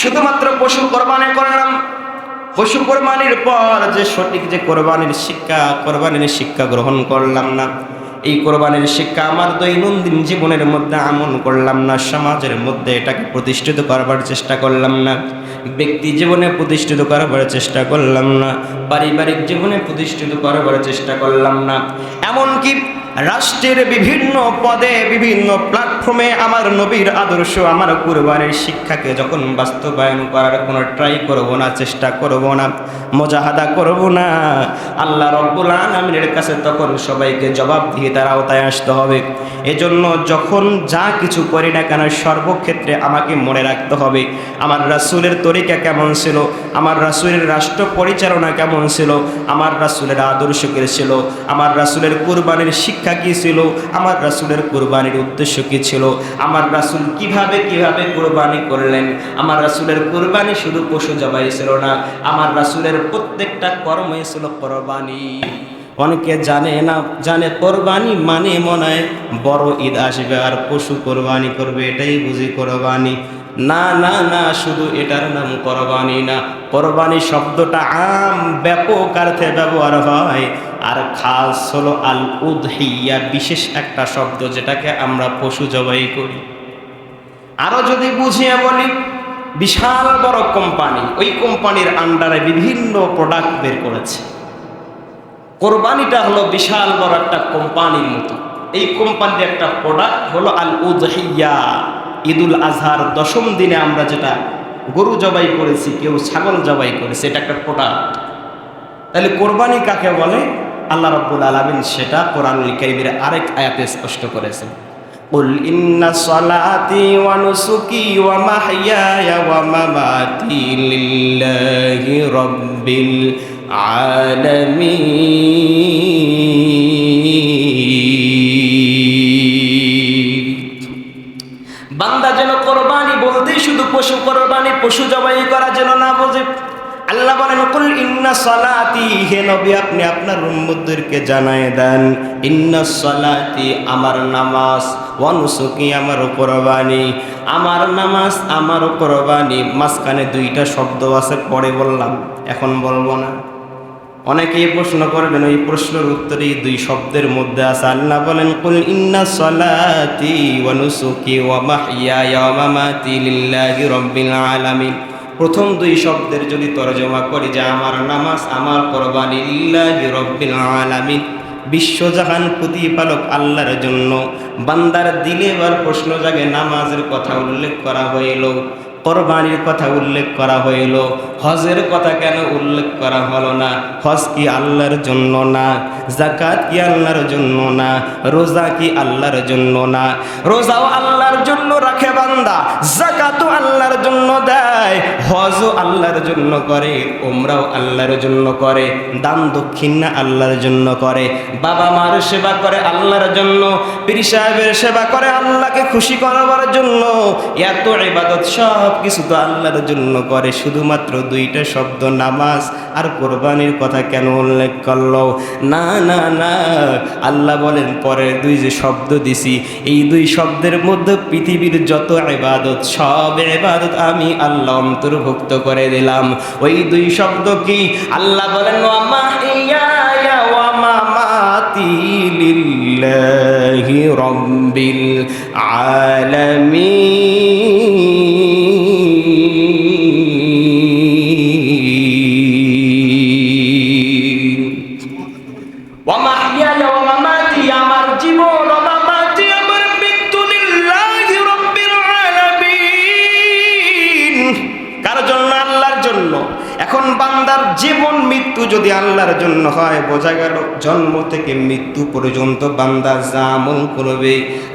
শুধুমাত্র পশু কোরবানি করলাম। পশু কোরবানির পর যে সঠিক যে কোরবানির শিক্ষা কোরবানির শিক্ষা গ্রহণ করলাম না। এই কোরবানির শিক্ষা আমার দৈনন্দিন জীবনের মধ্যে আমল করলাম না, সমাজের মধ্যে এটাকে প্রতিষ্ঠিত করবার চেষ্টা করলাম না, ব্যক্তি জীবনে প্রতিষ্ঠিত করবার চেষ্টা করলাম না, পারিবারিক জীবনে প্রতিষ্ঠিত করবার চেষ্টা করলাম না। এমনকি রাষ্ট্রের বিভিন্ন পদে বিভিন্ন প্ল্যাটফর্মে আমার নবীর আদর্শ আমার কুরবানির শিক্ষাকে যখন বাস্তবায়ন করার কোনো ট্রাই করব না, চেষ্টা করব না, মজাহাদা করব না, আল্লাহ রব্বুল আলমিনের কাছে তখন সবাইকে জবাব দিয়ে তার আওতায় আসতে হবে। এজন্য যখন যা কিছু করি না কেন সর্বক্ষেত্রে আমাকে মনে রাখতে হবে, আমার রাসুলের তরিকা কেমন ছিল, আমার রাসুলের রাষ্ট্র পরিচালনা কেমন ছিল, আমার রাসুলের আদর্শ কে ছিল, আমার রাসুলের কুরবানির শিক্ষা কি ছিল, আমার রাসুলের কুরবানির উদ্দেশ্য কি ছিল আমার রাসুল কীভাবে কীভাবে কুরবানি করলেন? আমার রাসুলের কুরবানি শুধু পশু জবাই ছিল না, আমার রাসুলের প্রত্যেকটা কর্মই ছিল কোরবানি। অনেকে জানে না, জানে কোরবানি মানে মনে হয় বড় ঈদ আসবে আর পশু কোরবানি করবে, এটাই বুঝি কোরবানি। না না না, শুধু এটার নাম কোরবানি না। কোরবানি শব্দটা আম ব্যাপক অর্থে ব্যবহার হয়। আর খাস হলো আল উদহিয়া বিশেষ একটা শব্দ যেটাকে আমরা পশু জবাই করি। আরও যদি বুঝিয়ে বলি, বিশাল বড় কোম্পানি, ওই কোম্পানির আন্ডারে বিভিন্ন প্রোডাক্ট বের করেছে। কোরবানিটা হলো বিশাল বড় একটা কোম্পানির মতো। এই কোম্পানির একটা প্রোডাক্ট হলো আল উদহিয়া ঈদুল আজহার দশম দিনে আমরা যেটা গরু জবাই করেছি, কেউ ছাগল জবাই করেছে, এটা একটা প্রোডাক্ট তাহলে কোরবানি কাকে বলে? আল্লাহ রব্বুল আলমিন সেটা কোরআনুল কারিমের আরেক আয়াতে স্পষ্ট করেছেন قل إن صلاتي ونسكي ومحياي ومماتي لله رب العالمين বান্দা যেন কোরবানি বলতেই শুধু পশু কোরবানি পশু জবাই করা যেন না বোঝে আল্লাহ বলেন, কুল ইন্না সলাতি হে নবী, আপনি আপনার উম্মতদেরকে জানায় দেন, ইন্না সলাতি আমার নামাজ ওয়ানুসুকি আমার কোরবানি। আমার নামাজ, আমার কোরবানি, মাঝখানে দুইটা শব্দ আছে, পরে বললাম, এখন বলব না। অনেকেই প্রশ্ন করবেন, ওই প্রশ্নের উত্তরে দুই শব্দের মধ্যে আছে। আল্লাহ বলেন, কুল ইন্না সলাতি, ওয়া নুসুকি, ওয়া মাহইয়ায়া ওয়া মামাতি লিল্লাহি রাব্বিল আলামিন। প্রথম দুই শব্দের যদি তরজমা করি, যে আমার নামাজ, আমার কোরবানি রাব্বিল আলামিন। বিশ্বজাহান প্রতিপালক আল্লাহর জন্য। বান্দার দিলে এবার প্রশ্ন জাগে, নামাজের কথা উল্লেখ করা হইল, কোরবানির কথা উল্লেখ করা হইল, হজের কথা কেন উল্লেখ করা হলো না? হজ কি আল্লাহর জন্য না? জাকাত কি আল্লাহর জন্য না? রোজা কি আল্লাহর জন্য না? রোজাও আল্লাহর জন্য রাখে বান্দা জাকাতও আল্লাহর জন্য দেয়, হজও আল্লাহর জন্য করে ওমরাও আল্লাহর জন্য করে, দান দক্ষিণ আল্লাহর জন্য করে। বাবা মার সেবা করে আল্লাহর জন্য, পীর সাহেবের সেবা করে আল্লাহকে খুশি করাবার জন্য। এত ইবাদত সব কিছু তো আল্লাহর জন্য করে, শুধুমাত্র দুইটা শব্দ, নামাজ আর কোরবানির কথা কেন উল্লেখ করল? না না না, আল্লাহ বলেন, পরের দুই যে শব্দ দিছি, এই দুই শব্দের মধ্যে পৃথিবীর যত ইবাদত সব ইবাদত আমি আল্লাহ অন্তর্ভুক্ত করে দিলাম। ওই দুই শব্দ কি? আল্লাহ বলেন লিল্লাহি রব্বিল আলামিন। যদি আল্লাহর জন্য হয়, বোঝা গেল জন্ম থেকে মৃত্যু পর্যন্ত বান্দা যা আমল করবে,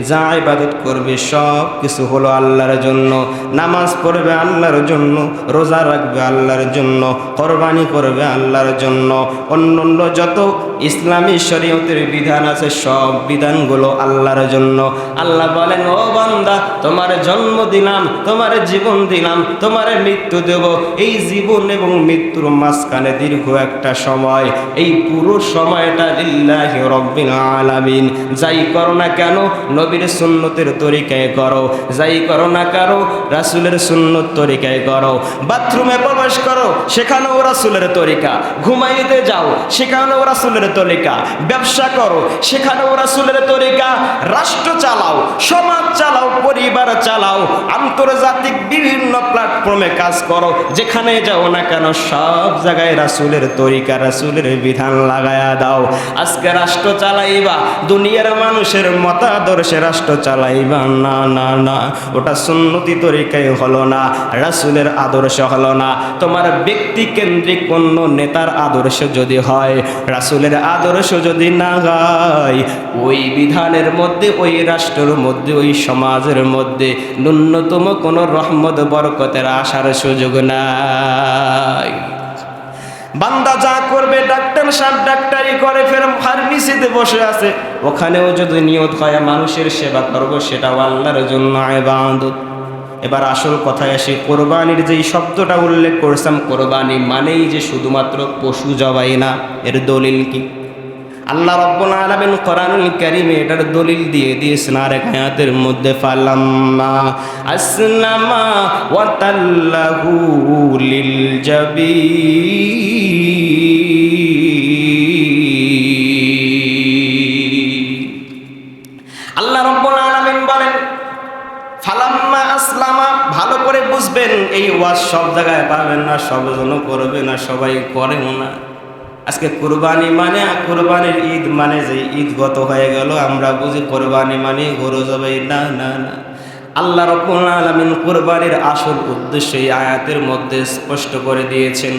যা ইবাদত করবে, সব কিছু হলো আল্লাহর জন্য। নামাজ পড়বে আল্লাহর জন্য, রোজা রাখবে আল্লাহর জন্য, কোরবানি করবে আল্লাহর জন্য। অন্য অন্য যত ইসলামী শরীয়তের বিধান আছে, সব বিধানগুলো আল্লাহর জন্য। আল্লাহ বলেন, ও বান্দা, তোমার জন্ম দিলাম, তোমার জীবন দিলাম, তোমার মৃত্যু দেব। এই জীবন এবং মৃত্যুর মাঝখানে দীর্ঘ একটা সময়, এই পুরো সময়টা লিল্লাহি রব্বিল আলামিন। যাই করো না কেন, নবীর সুন্নতের তরিকায় করো। যাই করো না কারও রাসূলের সুন্নত তরিকায় করো। বাথরুমে প্রবেশ করো, সেখানেও রাসূলের তরিকা। ঘুমাইতে যাও, সেখানেও রাসূলের তরিকা। ব্যবসা করো, সেখানেও রাসূলের তরিকা। রাষ্ট্র চালাও, সমাজ চালাও, পরিবার চালাও, আন্তর্জাতিক বিভিন্ন প্ল্যাটফর্মে কাজ করো। যেখানে যাও না কেন, সব জায়গায় রাসূলের তরিকা। রাসূলের বিধান লাগায়া দাও। আজকে রাষ্ট্র চালাইবা, দুনিয়ার মানুষের মতাদর্শে রাষ্ট্র চালাইবা। না না না, ওটা সুন্নতি তরিকায় হলো না, রাসূলের আদর্শ হলো না। তোমার ব্যক্তি কেন্দ্রিক অন্য নেতার আদর্শ যদি হয়, রাসূলের আদর্শ যদি না হয়, ওই বিধানের মধ্যে, ওই রাষ্ট্রের মধ্যে, ওই সমাজের মধ্যে ন্যূনতম কোনো রহমত, বরকতের আসার সুযোগ নাই। বান্দা যা করবে, ডাক্তার সাহেব ডাক্তারি করে, ফের ফার্মেসিতে বসে আছে। ওখানেও যদি নিয়ত হয়, মানুষের সেবা করব, সেটাও আল্লাহর জন্য ইবাদত। এবার আসল কথায় আসি, কোরবানির যেই শব্দটা উল্লেখ করেছিলাম, কোরবানি মানেই যে শুধুমাত্র পশু জবাই না, এর দলিল কি? আল্লাহ রব্বুল আলামিন কোরআনুল কারীমে এটার দলিল দিয়ে দিয়েছেন আর এক আয়াতের মধ্যে, ফালাম্মা আসলামা ওয়া তাল্লাহু লিল আল্লাহ রব্বুল আলামিন বলেন, ফালাম্মা আসলামা, ভালো করে বুঝবেন, এই ওয়াজ সব জায়গায় পাবেন না, সব জন করবে না, সবাই করেও না। আজকে কোরবানি মানে কোরবানির ঈদ মানে যে ঈদ গত হয়ে গেল, আমরা বুঝি কোরবানি মানে গরু জবাই। না না না। আল্লাহ রব্বুল আলামিন কোরবানির আসল উদ্দেশ্যে আয়াতের মধ্যে স্পষ্ট করে দিয়েছেন।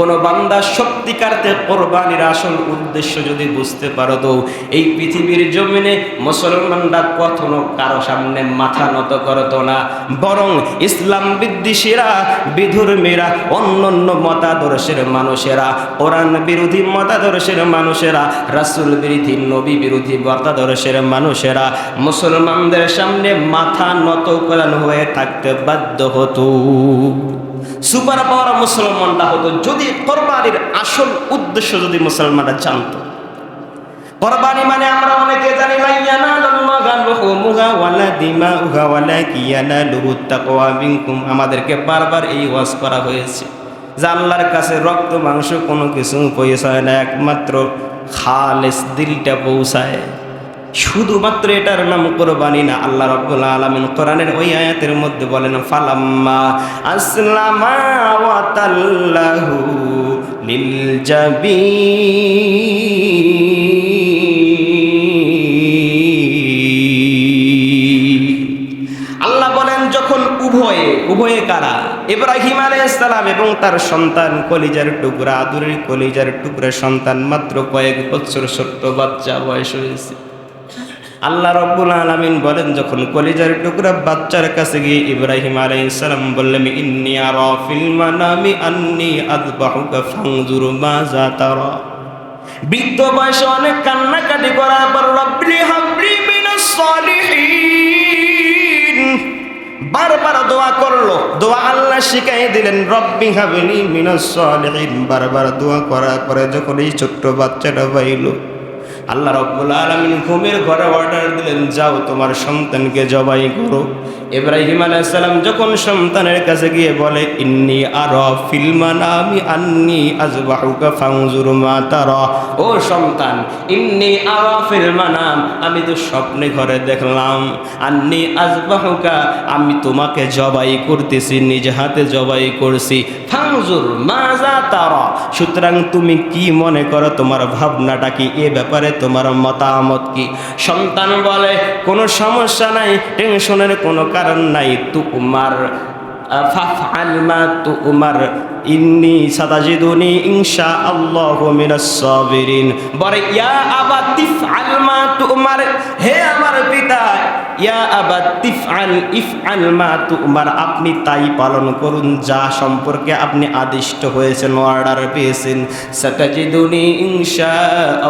কোনো বান্দা সত্যিকারতে কোরবানির আসল উদ্দেশ্য যদি বুঝতে পারো তো, এই পৃথিবীর জমিনে মুসলমানরা কখনো কারও সামনে মাথা নত করতো না। বরং ইসলাম বিদ্বেষীরা, বিধর্মীরা অন্য অন্য মতাদর্শের মানুষেরা, কোরআন বিরোধী মতাদর্শের মানুষেরা, রাসূল বিরোধী, নবী বিরোধী মতাদর্শের মানুষেরা মুসলমানদের সামনে মাথা নত করানো হয়ে থাকতে বাধ্য হতো। সুপার পাওয়ার মুসলমানরা হতো। যদি কোরবানির আসল উদ্দেশ্য যদি মুসলমানরা জানতো। কোরবানি মানে আমরা অনেকে জানি আমাদেরকে বারবার এই ওয়াজ করা হয়েছে। যে আল্লাহর কাছে রক্ত, মাংস কোনো কিছু পৌঁছায় না একমাত্র খালেস দিলটা পৌঁছায়। শুধুমাত্র এটার নাম কোরবানি না, আল্লাহ রব্বুল আলামিন কোরআনের ওই আয়াতের মধ্যে বলেন, ফালাম্মা আসলামা ওয়া তাল্লাহু লিল জাবিন উভয়ে উভয়ে কারা? ইব্রাহিম আলাইহিসসালাম এবং তার সন্তান কলিজার টুকরা, আদুরের কলিজার টুকরা সন্তান মাত্র কয়েক বছর ছোট্ট বাচ্চা বয়স হয়েছে। আল্লাহ রব্বুল আলামিন বলেন, যখন কলিজার টুকরা বাচ্চার কাছে গিয়ে ইব্রাহিম আলাইহিসসালাম বললেন ইন্নী আরা ফিল মানামি আন্নী আযবাহুকা ফানজুর মাযা তারা বৃদ্ধ বয়সে অনেক কান্নাকাটি করার পর রব্বি হাবলি মিনাস সলিহিন। বারবার দোয়া করল, দোয়া আল্লাহ শিখাই দিলেন, রব্বি হাবলি মিনাস সলিহিন। বারবার দোয়া করার পরে যখন এই ছোট্ট বাচ্চাটা পাইলো আল্লাহ রব্বুল আলমিন ঘুমের ঘরে অর্ডার দিলেন, যাও তোমার সন্তানকে জবাই করো। ইব্রাহিম আলাইসাল্লাম যখন সন্তানের কাছে গিয়ে বলে, ইন্নি আর ফিলমান আমি আন্নি আজবাহুকা ফাউজুর মা তারা। ও সন্তান, ইন্নি আর ফিলমানাম আমি তো স্বপ্নে ঘরে দেখলাম। আন্নি আজবাহুকা, আমি তোমাকে জবাই করতেছি, নিজ হাতে জবাই করছি। ফাউজুর মাজা তারা, সুতরাং তুমি কি মনে করো, তোমার ভাবনাটা কি এ ব্যাপারে তোমার মতামত কি? সন্তান বলে, কোনো সমস্যা নাই টেনশনের কোনো কারণ নাই তুমার ফাফআল মা তুমার ইন্নি সাতাজিদুনি ইনশা আল্লাহু মিনাস সাবিরিন। বলে, ইয়া আবা তিফআল মা তুমার হে আমার ইয়া আবা তিফআল ইফআল মা আপনি তাই পালন করুন, যা সম্পর্কে আপনি আদিষ্ট হয়েছেন, অর্ডার পেয়েছেন। সাতাজিদুনি ইনশা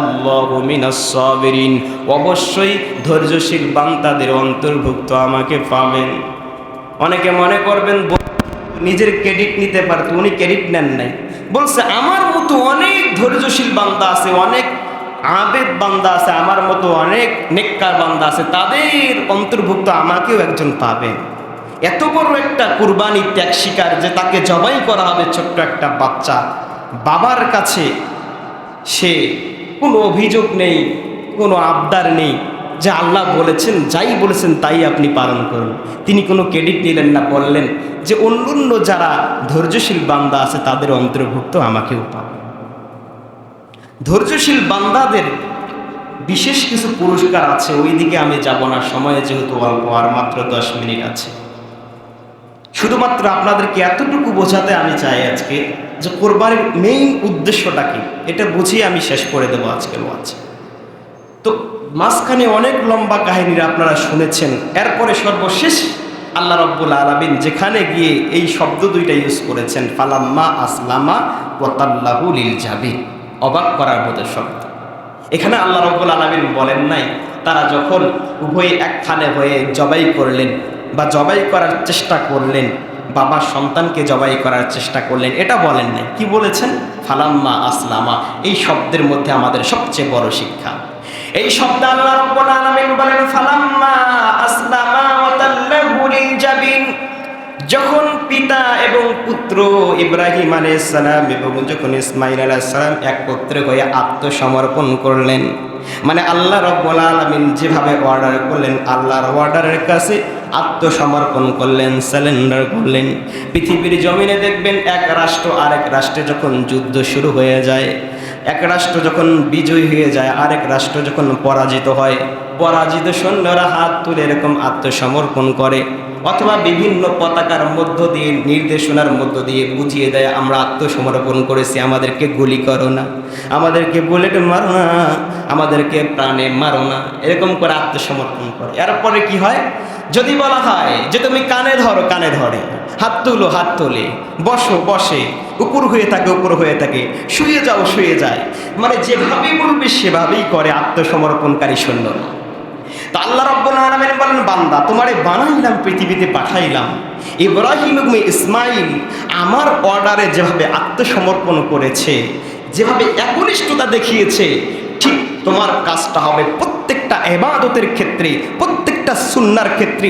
আল্লাহু মিনাস সাবিরিন, অবশ্যই ধৈর্যশীল বান্দাদের অন্তর্ভুক্ত আমাকে পাবেন। অনেকে মনে করবেন নিজের ক্রেডিট নিতে পারতো, উনি ক্রেডিট নেন নাই। বলছে, আমার মতো অনেক ধৈর্যশীল বান্দা আছে, অনেক আবেদ বান্দা আছে, আমার মতো অনেক নেককার বান্দা আছে, তাদের অন্তর্ভুক্ত আমাকেও একজন পাবেন এত বড় একটা কুরবানি ত্যাগ শিকার যে তাকে জবাই করা হবে ছোট্ট একটা বাচ্চা, বাবার কাছে সে কোনো অভিযোগ নেই, কোনো আবদার নেই, যে আল্লাহ বলেছেন, যাই বলেছেন তাই আপনি পালন করুন। তিনি কোনো ক্রেডিট নিলেন না, বললেন যে অন্য যারা ধৈর্যশীল বান্দা আছে, তাদের অন্তর্ভুক্ত আমাকেও পাবে। ধৈর্যশীল বান্দাদের বিশেষ কিছু পুরস্কার আছে ওই দিকে আমি যাব না, সময়ে যেহেতু অল্প আর মাত্র দশ মিনিট আছে। শুধুমাত্র আপনাদেরকে এতটুকু বোঝাতে আমি চাই আজকে যে কোরবানির মেইন উদ্দেশ্যটা কি, এটা বুঝিয়ে আমি শেষ করে দেবো আজকের ওয়াজ। তো মাঝখানে অনেক লম্বা কাহিনীরা আপনারা শুনেছেন, এরপরে সর্বশেষ আল্লাহ রব্বুল আলমিন যেখানে গিয়ে এই শব্দ দুইটা ইউজ করেছেন, ফালাম্মা আসলামা ওয়াতাল্লাহু লিল জাবিন। অবাক করার মতো শব্দ। এখানে আল্লাহ রব্বুল আলমিন বলেন নাই, তারা যখন উভয়ে একখানে হয়ে জবাই করলেন বা জবাই করার চেষ্টা করলেন, বাবা সন্তানকে জবাই করার চেষ্টা করলেন, এটা বলেন নাই। কি বলেছেন? ফালাম্মা আসলামা, এই শব্দের মধ্যে আমাদের সবচেয়ে বড় শিক্ষা। এই শব্দ আল্লাহ রাব্বুল আলামিন বলেন, ফালাম্মা আসলামা যখন পিতা এবং পুত্র ইব্রাহিম আলাইহিস সালাম এবং যখন ইসমাইল আলাইহিস সালাম একত্রে হয়ে আত্মসমর্পণ করলেন মানে আল্লাহ রব্বুল আলামিন যেভাবে অর্ডার করলেন, আল্লাহর অর্ডারের কাছে আত্মসমর্পণ করলেন স্যালেন্ডার করলেন। পৃথিবীর জমিনে দেখবেন এক রাষ্ট্র আরেক রাষ্ট্রে যখন যুদ্ধ শুরু হয়ে যায়, এক রাষ্ট্র যখন বিজয়ী হয়ে যায়, আরেক রাষ্ট্র যখন পরাজিত হয়, পরাজিত সৈন্যরা হাত তুলে এরকম আত্মসমর্পণ করে। অথবা বিভিন্ন পতাকার মধ্য দিয়ে, নির্দেশনার মধ্য দিয়ে বুঝিয়ে দেয়, আমরা আত্মসমর্পণ করেছি, আমাদেরকে গুলি করো না, আমাদেরকে বুলেট মারো না, আমাদেরকে প্রাণে মারো না, এরকম করে আত্মসমর্পণ করে। এরপরে কি হয়? যদি বলা হয় যে তুমি কানে ধরো, কানে ধরে, হাত তুলো, হাত তোলে, বসো, বসে উপর হয়ে থাকে উপর হয়ে থাকে, শুয়ে যাও, শুয়ে যায়। মানে যেভাবেই বলবে সেভাবেই করে আত্মসমর্পণকারী সৈন্যরা। তো আল্লাহ রব্বুল আলামিন বলেন, বান্দা, তোমারে বানাইলাম, পৃথিবীতে পাঠাইলাম। ইব্রাহিম এবং ইসমাইল আমার অর্ডারে যেভাবে আত্মসমর্পণ করেছে, যেভাবে একনিষ্ঠতা দেখিয়েছে, ঠিক তোমার কাজটা হবে প্রত্যেকটা এবাদতের ক্ষেত্রে, প্রত্যেকটা সুন্নার ক্ষেত্রে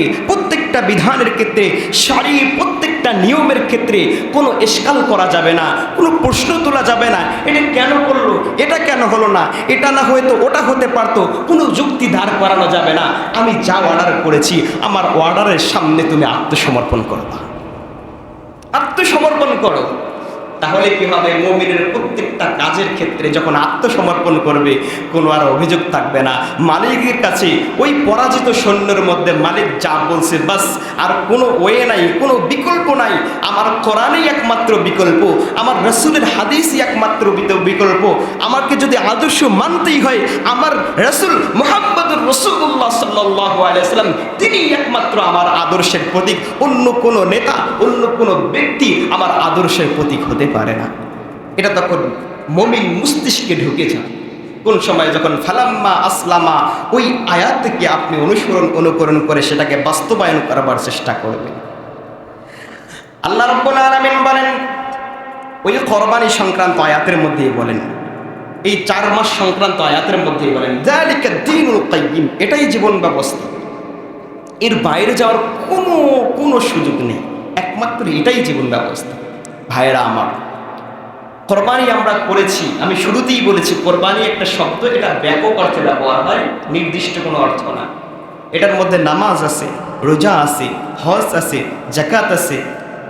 প্রত্যেকটা বিধানের ক্ষেত্রে সারি প্রত্যেকটা নিয়মের ক্ষেত্রে কোনো এসকাল করা যাবে না, কোনো প্রশ্ন তোলা যাবে না, এটা কেন করল, এটা কেন হলো না, এটা না হয়তো ওটা হতে পারতো, কোনো যুক্তি দাঁড় করানো যাবে না। আমি যা অর্ডার করেছি, আমার অর্ডারের সামনে তুমি আত্মসমর্পণ করবা আত্মসমর্পণ করো। তাহলে কি হবে? মমিনের প্রত্যেকটা কাজের ক্ষেত্রে যখন আত্মসমর্পণ করবে, কোনো আর অভিযোগ থাকবে না। মালিকের কাছে ওই পরাজিত সৈন্যের মধ্যে মালিক যা বলছে, বাস, আর কোনো ওয়ে নাই, কোনো বিকল্প নাই। আমার কোরআনই একমাত্র বিকল্প, আমার রসুলের হাদিসই একমাত্র বিকল্প। আমাকে যদি আদর্শ মানতেই হয়, আমার রসুল মোহাম্মদুর রসুল্লাহ সাল্লাহ তিনি একমাত্র আমার আদর্শের প্রতীক। অন্য কোনো নেতা, অন্য কোনো ব্যক্তি আমার আদর্শের প্রতীক হতে পারে না। এটা তখন মমিন মস্তিষ্কে ঢুকে যায়। কোন সময় যখন ফালাম্মা আসলামা ওই আয়াত থেকে আপনি অনুসরণ, অনুকরণ করে সেটাকে বাস্তবায়ন করবার চেষ্টা করবেন। আল্লাহ রব্বুল আলামিন বলেন, ওই কোরবানি সংক্রান্ত আয়াতের মধ্যেই বলেন, এই চার মাস সংক্রান্ত আয়াতের মধ্যেই বলেন, যালিকা দ্বীনুল কাইয়িম এটাই জীবন ব্যবস্থা এর বাইরে যাওয়ার কোনো কোনো সুযোগ নেই। একমাত্র এটাই জীবন ব্যবস্থা ভাইয়েরা আমার, কোরবানি আমরা করেছি, আমি শুরুতেই বলেছি, কোরবানি একটা শব্দ এটা ব্যাপক অর্থে ব্যবহার হয়, নির্দিষ্ট কোনো অর্থ না। এটার মধ্যে নামাজ আছে, রোজা আছে, হজ আছে জাকাত আছে।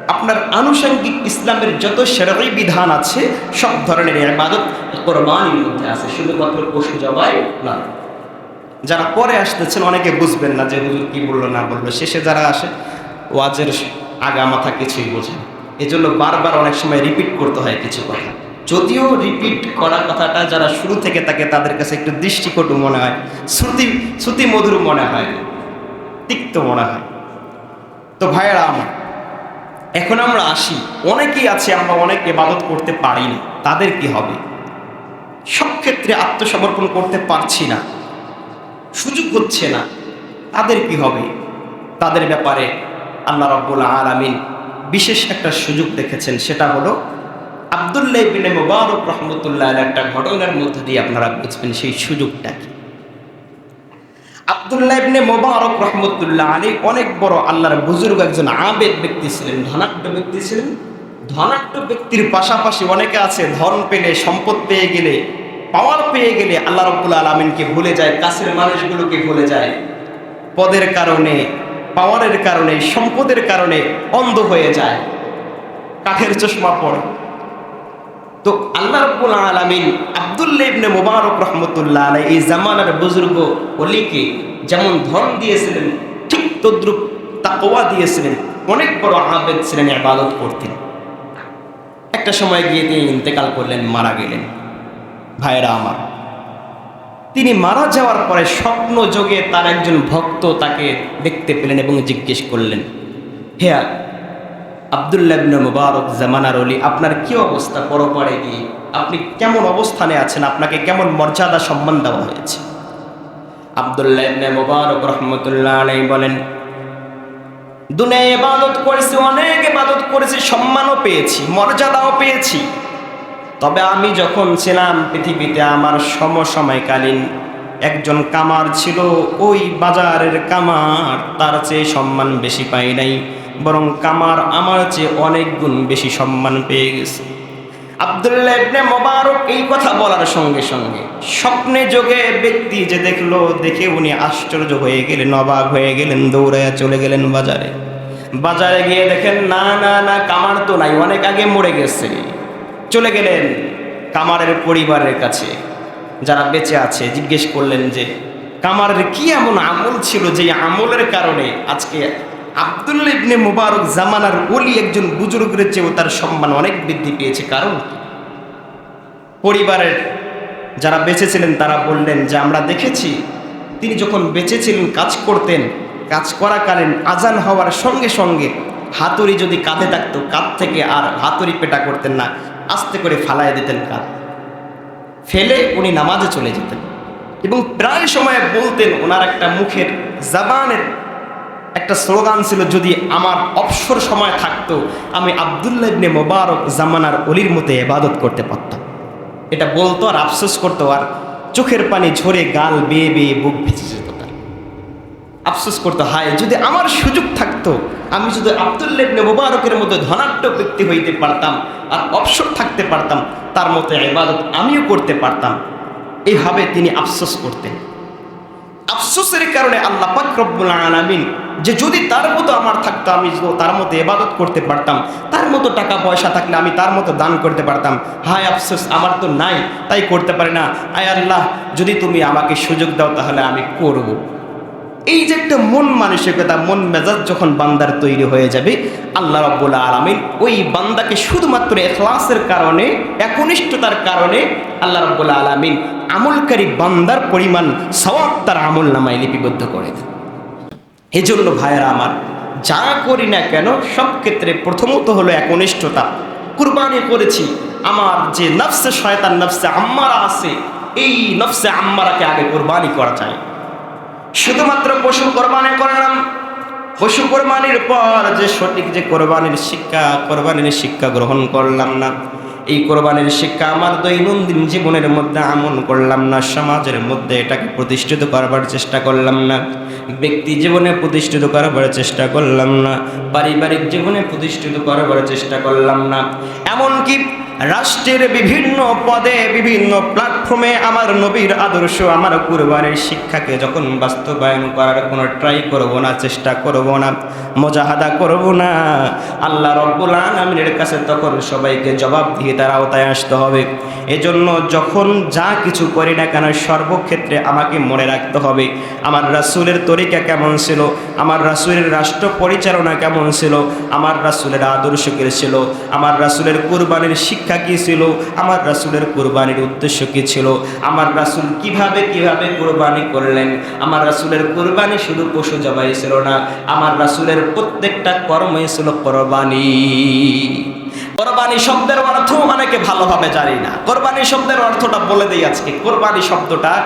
আপনার আনুষঙ্গিক ইসলামের যত সেরাই বিধান আছে, সব ধরনের ইবাদত কোরবানির মধ্যে আছে, শুধুমাত্র পশু জবাই না। যারা পরে আসতেছেন, অনেকে বুঝবেন না যে হুজুর কি বলল, না বলল। শেষে যারা আসে, ওয়াজের আগা মাথা কিছুই বোঝে না। এজন্য বারবার অনেক সময় রিপিট করতে হয় কিছু কথা। যদিও রিপিট করা কথাটা যারা শুরু থেকে থাকে, তাদের কাছে একটু দৃষ্টিকটু মনে হয়, শ্রুতি শ্রুতি মধুর মনে হয়, তিক্ত মনে হয়। তো ভাইয়েরা আমার, এখন আমরা আসি। অনেকেই আছে, আমরা অনেক ইবাদত করতে পারি না। তাদের কি হবে? সব ক্ষেত্রে আত্মসমর্পণ করতে পারছি না। সুযোগ হচ্ছে না। তাদের কি হবে? তাদের ব্যাপারে আল্লাহ রব্বুল আলামিন বিশেষ একটা সুযোগ দেখেছেন, সেটা হলো আবদুল্লাহ ইবিনে মোবারক রহমতুল্লাহ একটা ঘটনার মধ্যে দিয়ে আপনারা বুঝবেন সেই সুযোগটা কি। আবদুল্লাহ মোবারক রহমতুল্লাহ আলী অনেক বড় আল্লাহর বুজুর্গ একজন আবেদ ব্যক্তি ছিলেন, ধনাঢ্য ব্যক্তি ছিলেন। ধনাঢ্য ব্যক্তির পাশাপাশি অনেকে আছে, ধন পেলে, সম্পদ পেয়ে গেলে, পাওয়ার পেয়ে গেলে আল্লাহ রব্বুল আলমিনকে ভুলে যায়, কাছের মানুষগুলোকে ভুলে যায়। পদের কারণে পাওয়ারের কারণে, সম্পদের কারণে অন্ধ হয়ে যায়। কাঠের চশমা পড়ে। তো আল্লাহ রব্বুল আলামিন আব্দুল্লাহ ইবনে মুবারক রহমতুল্লাহ আলাই এই জামানার বুজুর্গ অলিকে যেমন ধন দিয়েছিলেন, ঠিক তদ্রুপ তাকওয়া দিয়েছিলেন, অনেক বড় আবেদ ছিলেন, ইবাদত করতেন। একটা সময় গিয়ে তিনি ইন্তেকাল করলেন, মারা গেলেন। ভাইরা আমার তিনি মারা যাওয়ার পরে স্বপ্ন যোগে তার একজন ভক্ত তাকে দেখতে পেলেন এবং জিজ্ঞেস করলেন, হে আবদুল্লাহ ইবনে মুবারক জামানার অলি আপনার কি অবস্থা? পরপরে গিয়ে আপনি কেমন অবস্থানে আছেন? আপনাকে কেমন মর্যাদা সম্মান দেওয়া হয়েছে? আবদুল্লাহ ইবনে মুবারক রহমতুল্লাহ আলাইহি বলেন, দুনিয়ায় ইবাদত করেছি, অনেক ইবাদত করেছি, সম্মানও পেয়েছি, মর্যাদাও পেয়েছি। তবে আমি যখন ছিলাম পৃথিবীতে আমার সমসময়কালীন একজন কামার ছিল, ওই বাজারের কামার তার চেয়ে সম্মান বেশি পাই নাই, বরং কামার আমার চেয়ে অনেক গুণ বেশি সম্মান পেয়ে গেছে। আবদুল্লাহ ইবনে মোবারক এই কথা বলার সঙ্গে সঙ্গে স্বপ্নে যোগে ব্যক্তি যে দেখল, দেখে উনি আশ্চর্য হয়ে গেলেন, অবাক হয়ে গেলেন, দৌড়াইয়া চলে গেলেন বাজারে। বাজারে গিয়ে দেখেন, না না না, কামার তো নাই, অনেক আগে মরে গেছে। চলে গেলেন কামারের পরিবারের কাছে। যারা বেঁচে আছে, জিজ্ঞেস করলেন যে, কামারের কি এমন আমল ছিল যে আমলের কারণে আজকে আবদুল্লাহ ইবনে মুবারক জামানার ওলি একজন বুজুর্গের চেয়েও তার সম্মান অনেক বৃদ্ধি পেয়েছে? কারণ পরিবারের যারা বেঁচে ছিলেন তারা বললেন যে, আমরা দেখেছি তিনি যখন বেঁচে ছিলেন কাজ করতেন, কাজ করাকালীন আজান হওয়ার সঙ্গে সঙ্গে হাতুড়ি যদি কাঁধে থাকতো, কাঁধ থেকে আর হাতুড়ি পেটা করতেন না। আস্তে করে ফালায় দিতেন কাঁধ। ফেলে উনি নামাজে চলে যেতেন। এবং প্রায় সময় বলতেন ওনার একটা মুখের জাবানের একটা স্লোগান ছিল, যদি আমার অবসর সময় থাকতো, আমি আবদুল্লাহ ইবনে মোবারক জামানার অলির মতো এবাদত করতে পারতাম। এটা বলতো আর আফসোস করতো, আর চোখের পানি ঝরে গাল বেয়ে বেয়ে বুক ভিজে যেত। আফসোস করতো, হায়, যদি আমার সুযোগ থাকতো, আমি যদি আবদুল্লাহ ইবনে মোবারকের মতো ধনাঢ্য ব্যক্তি হইতে পারতাম আর অবসর থাকতে পারতাম, তার মতো ইবাদত আমিও করতে পারতাম। এইভাবে তিনি আফসোস করতেন। আফসোসের কারণে আল্লাহ পাক রব্বুল আলামিন যে যদি তার মতো আমার থাকতো, আমি তার মতো এবাদত করতে পারতাম, তার মতো টাকা পয়সা থাকলে আমি তার মতো দান করতে পারতাম। হায়, আফসোস, আমার তো নাই, তাই করতে পারি না। আয় আল্লাহ, যদি তুমি আমাকে সুযোগ দাও, তাহলে আমি করব। এই যে একটা মন মানসিকতা, মন মেজাজ যখন বান্দার তৈরি হয়ে যাবে, আল্লাহ রব্বুল আলমিন ওই বান্দাকে শুধুমাত্র এখলাসের কারণে, একনিষ্ঠতার কারণে আল্লাহ রব্বুল আলমিন আমলকারী বান্দার পরিমাণ সওয়াব তার আমল নামায় লিপিবদ্ধ করে এজন্য ভাইয়েরা আমার, যা করি না কেন, সব ক্ষেত্রে প্রথমত হলো একনিষ্ঠতা। কুরবানি করেছি, আমার যে নফসে শয়তান, নফসে আম্মারা আছে, এই নফসে আম্মারাকে আগে কোরবানি করা চাই শুধুমাত্র পশু কোরবানি করলাম। পশু কোরবানির পর যে সঠিক যে কোরবানির শিক্ষা কোরবানির শিক্ষা গ্রহণ করলাম না। এই কোরবানির শিক্ষা আমার দৈনন্দিন জীবনের মধ্যে আমল করলাম না, সমাজের মধ্যে এটাকে প্রতিষ্ঠিত করবার চেষ্টা করলাম না। ব্যক্তি জীবনে প্রতিষ্ঠিত করবার চেষ্টা করলাম না, পারিবারিক জীবনে প্রতিষ্ঠিত করবার চেষ্টা করলাম না। এমনকি রাষ্ট্রের বিভিন্ন পদে, বিভিন্ন প্ল্যাটফর্মে আমার নবীর আদর্শ, আমার কুরবানির শিক্ষাকে যখন বাস্তবায়ন করার কোনো ট্রাই করব না, চেষ্টা করব না, মজাহাদা করব না, আল্লাহ রব্বুল আলমিনের কাছে তখন সবাইকে জবাব দিয়ে তার আওতায় আসতে হবে। এজন্য যখন যা কিছু করি না কেন সর্বক্ষেত্রে আমাকে মনে রাখতে হবে, আমার রাসুলের তরিকা কেমন ছিল, আমার রাসুলের রাষ্ট্র পরিচালনা কেমন ছিল, আমার রাসুলের আদর্শ কে ছিল, আমার রাসুলের কুরবানির শিক্ষা কি ছিল? আমার রাসুলের কুরবানির উদ্দেশ্য কি ছিল? আমার রাসুল কীভাবে কীভাবে কুরবানি করলেন? আমার রাসুলের কুরবানি শুধু পশু জবাই ছিল না, আমার রাসুলের প্রত্যেকটা কর্মই ছিল কোরবানি। কোরবানি শব্দের অর্থ অনেকে ভালোভাবে জানি না। কোরবানি শব্দের অর্থটা বলে দিই আজকে। কোরবানি শব্দটা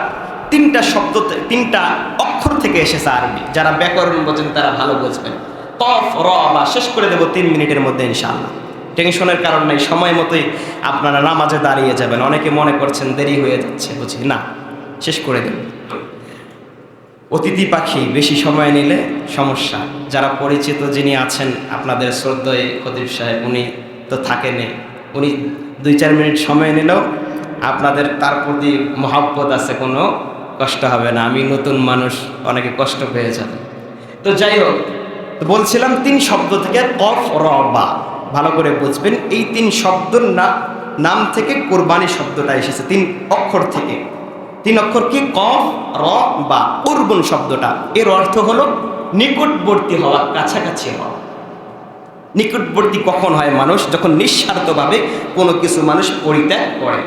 তিনটা শব্দ তিনটা অক্ষর থেকে এসেছে আরবি। যারা ব্যাকরণ বোঝেন তারা ভালো বুঝবেন। কফ, র, বা শেষ করে দেবো তিন মিনিটের মধ্যে ইনশাআল্লাহ। টেনশনের কারণ নাই, সময় মতোই আপনারা নামাজে দাঁড়িয়ে যাবেন। অনেকে মনে করছেন দেরি হয়ে যাচ্ছে, বুঝি? না, শেষ করে দেব অতিথি পাখি বেশি সময় নিলে সমস্যা। যারা পরিচিত যিনি আছেন, আপনাদের শ্রদ্ধেয় খতিব সাহেব, উনি তো থাকেনি উনি দুই চার মিনিট সময় নিলেও আপনাদের তার প্রতি মহাব্বত আছে, কোনো কষ্ট হবে না। আমি নতুন মানুষ, অনেকে কষ্ট পেয়ে যাবে। তো যাই হোক বলছিলাম তিন শব্দ থেকে কফ র বা ভালো করে বুঝবেন, এই তিন শব্দ না, নাম থেকে কোরবানি শব্দটা এসেছে, তিন অক্ষর থেকে। তিন অক্ষর কি? কফ, র, বা। কোরবন শব্দটা। এর অর্থ হলো নিকটবর্তী হওয়া, কাছাকাছি হওয়া। নিকটবর্তী কখন হয় মানুষ? যখন নিঃস্বার্থভাবে কোনো কিছু মানুষ পরিত্যাগ করে।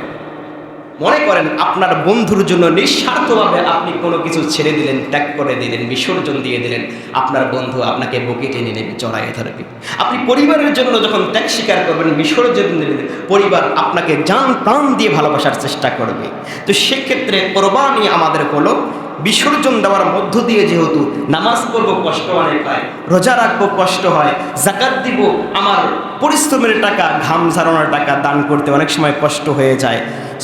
মনে করেন আপনার বন্ধুর জন্য নিঃস্বার্থভাবে আপনি কোনো কিছু ছেড়ে দিলেন, ত্যাগ করে দিলেন, বিসর্জন দিয়ে দিলেন, আপনার বন্ধু আপনাকে বুকে টেনে নেবে, চড়াইয়ে ধরবে। আপনি পরিবারের জন্য যখন ত্যাগ স্বীকার করবেন, বিসর্জন দিলেন, পরিবার আপনাকে যান প্রাণ দিয়ে ভালোবাসার চেষ্টা করবে। তো সেক্ষেত্রে কোরবানি আমাদের হলো বিসর্জন দেওয়ার মধ্য দিয়ে যেহেতু নামাজ পড়ব, কষ্ট অনেক হয় রোজা রাখব, কষ্ট হয়, জাকাত দিব, আমার পরিশ্রমের টাকা, ঘাম ঝাড়ানোর টাকা দান করতে অনেক সময় কষ্ট হয়ে যায়।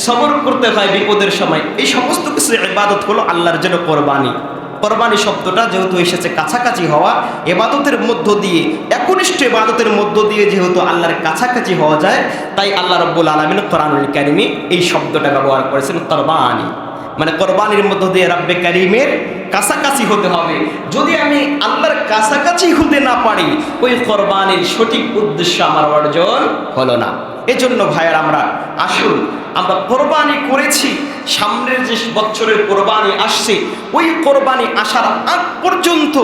সবর করতে হয় বিপদের সময়। এই সমস্ত কিছু ইবাদত হলো আল্লাহর জন্য কোরবানি। কোরবানি শব্দটা যেহেতু এসেছে কাছাকাছি হওয়া এবাদতের মধ্য দিয়ে, একনিষ্ঠ এবাদতের মধ্য দিয়ে যেহেতু আল্লাহর কাছাকাছি হওয়া যায়, তাই আল্লাহ রব্বুল আলমিন কোরআনুল কারিমি এই শব্দটা ব্যবহার করেছেন, কোরবানি। মানে কোরবানির মধ্য দিয়ে রাব্বে কারিমের কাছাকাছি হতে হবে। যদি আমি আল্লাহর কাছাকাছি হতে না পারি, ওই কোরবানির সঠিক উদ্দেশ্য আমার অর্জন হলো না। এজন্য ভাইয়ার আমরা আসুন, আমরা কোরবানি করেছি, সামনের যে বছরের কোরবানি আসছে, ওই কোরবানি আসার আগ পর্যন্ত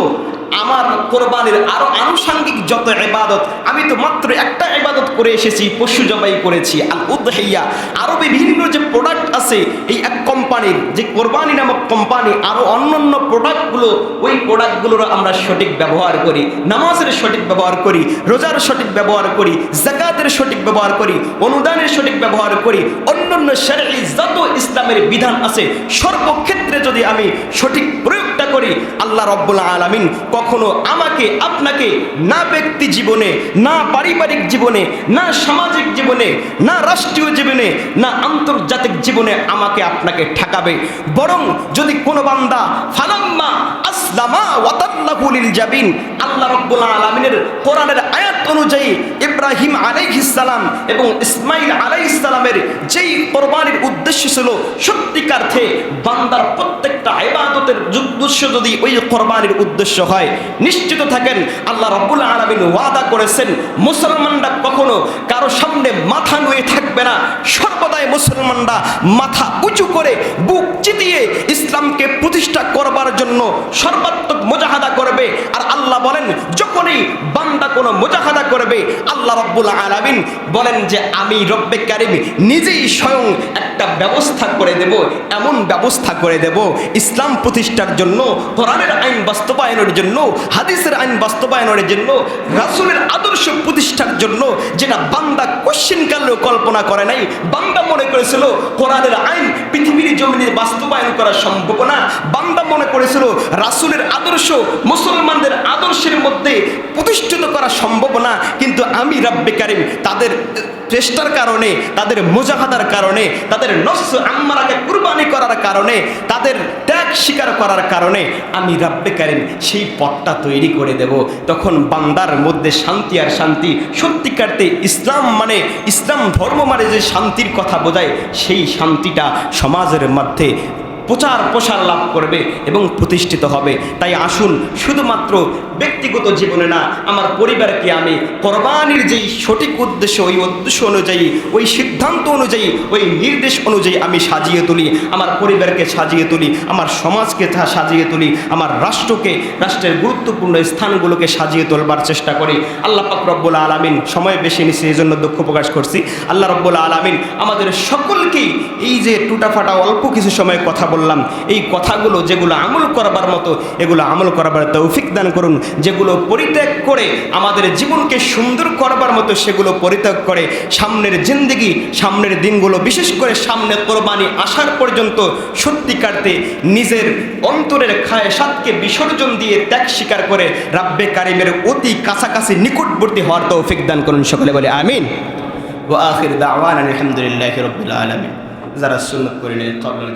আমার কোরবানির আরও আনুষাঙ্গিক যত ইবাদত, আমি তো মাত্র একটা এবাদত করে এসেছি, পশু জবাই করেছি আল উদ্দাইয়া আরও বিভিন্ন যে প্রোডাক্ট আছে, এই এক কোম্পানির যে কোরবানি নামক কোম্পানি আরও অন্যান্য প্রোডাক্টগুলো ওই প্রোডাক্টগুলোর আমরা সঠিক ব্যবহার করি, নামাজের সঠিক ব্যবহার করি, রোজার সঠিক ব্যবহার করি, জাকাতের সঠিক ব্যবহার করি, অনুদানের সঠিক ব্যবহার করি, অন্যান্য শারঈ যত ইসলামের বিধান আছে। সর্বক্ষেত্রে যদি আমি সঠিক প্রয়োগটা করি, আল্লাহ রব্বুল আলামিন কখনো আমাকে, আপনাকে না ব্যক্তি জীবনে, না পারিবারিক জীবনে, না সামাজিক জীবনে, না রাষ্ট্রীয় জীবনে, না আন্তর্জাতিক জীবনে আমাকে আপনাকে ঠেকাবে। বরং যদি কোনো বান্দা, ফালাম্মা আসলামা ওয়াতাল্লাহু লিল জাবিন, আল্লাহ রাব্বুল আলামিনের কোরআনের আয়াত অনুযায়ী ইব্রাহিম আলাইহিস সালাম এবং ইসমাইল আলাইহিস সালামের যেই কোরবানির উদ্দেশ্য ছিল সত্যিকার্থে বান্দার প্রত্যেকটা ইবাদতের উদ্দেশ্য যদি ওই কোরবানির উদ্দেশ্য হয়, নিশ্চিত থাকেন, আল্লাহ রাব্বুল আলামিন ওয়াদা করেছেন, মুসলমানরা কখনো কারও সামনে মাথা নুয়ে থাকবে না। সর্বদাই মুসলমানরা মাথা উঁচু করে বুক চিতিয়ে ইসলামকে প্রতিষ্ঠা করবার জন্য সর্বাত্মক মোজাহাদা করবে। আর আল্লাহ বলেন, যখনই বান্দা কোনো মোজাহাদা করবে, আল্লাহ রব্বুল আলামিন বলেন যে, আমি রব্বে কারিম নিজেই স্বয়ং একটা ব্যবস্থা করে দেব, এমন ব্যবস্থা করে দেব ইসলাম প্রতিষ্ঠার জন্য, কোরআনের আইন বাস্তবায়নের জন্য, হাদিসের আইন বাস্তবায়নের জন্য, রাসূলের আদর্শ প্রতিষ্ঠার জন্য, যেটা বান্দা কোশ্চিন কালেও কল্পনা করে নাই, বান্দা মনে করেছিল কোরআনের আইন পৃথিবীর জমিনে বাস্তবায়ন করা সম্ভব না, বান্দা মনে করেছিল রাসূলের আদর্শ মুসলমানদের আদর্শের মধ্যে প্রতিষ্ঠিত করা সম্ভব না, কিন্তু আমি রাব্বে কারিম তাদের চেষ্টার কারণে, তাদের মোজাহাদার কারণে, তাদের নফস আম্মারাকে কুরবানি করার কারণে, তাদের ত্যাগ স্বীকার করার কারণে আমি রাব্বে কারিম সেই পথটা তৈরি করে দেব। তখন বান্দার মধ্যে শান্তি আর শান্তি সত্যিকারতে ইসলাম মানে ইসলাম ধর্ম মানে যে শান্তির কথা বোঝায়, সেই শান্তিটা সমাজের মধ্যে প্রচার প্রসার লাভ করবে এবং প্রতিষ্ঠিত হবে। তাই আসুন, শুধুমাত্র ব্যক্তিগত জীবনে না, আমার পরিবারকে আমি কোরবানির যেই সঠিক উদ্দেশ্য, ওই উদ্দেশ্য অনুযায়ী, ওই সিদ্ধান্ত অনুযায়ী, ওই নির্দেশ অনুযায়ী আমি সাজিয়ে তুলি, আমার পরিবারকে সাজিয়ে তুলি, আমার সমাজকে তা সাজিয়ে তুলি, আমার রাষ্ট্রকে, রাষ্ট্রের গুরুত্বপূর্ণ স্থানগুলোকে সাজিয়ে তোলবার চেষ্টা করি। আল্লাহ পাক রব্বুল আলমিন সময় বেশি নিছে এই জন্য দুঃখ প্রকাশ করছি। আল্লাহ রব্বুল আলমিন আমাদের সকলকেই এই যে টুটাফাটা অল্প কিছু সময় কথা বললাম, এই কথাগুলো যেগুলো আমল করবার মতো, এগুলো আমল করবার তৌফিক দান করুন। যেগুলো পরিত্যাগ করে আমাদের জীবনকে সুন্দর করবার মতো সেগুলো পরিত্যাগ করে সামনের জিন্দিগি, সামনের দিনগুলো, বিশেষ করে সামনে কোরবানি আসার পর্যন্ত সত্যিকারতে নিজের অন্তরের খায়সাতকে বিসর্জন দিয়ে ত্যাগ স্বীকার করে রাব্বে কারিমের অতি কাছাকাছি নিকটবর্তী হওয়ার তৌফিক দান করুন সকলে বলে আমিন। ও আখির দাওয়ান আলহামদুলিল্লাহ রবিল আলমিন। যারা সুন্নত করিলেন কবল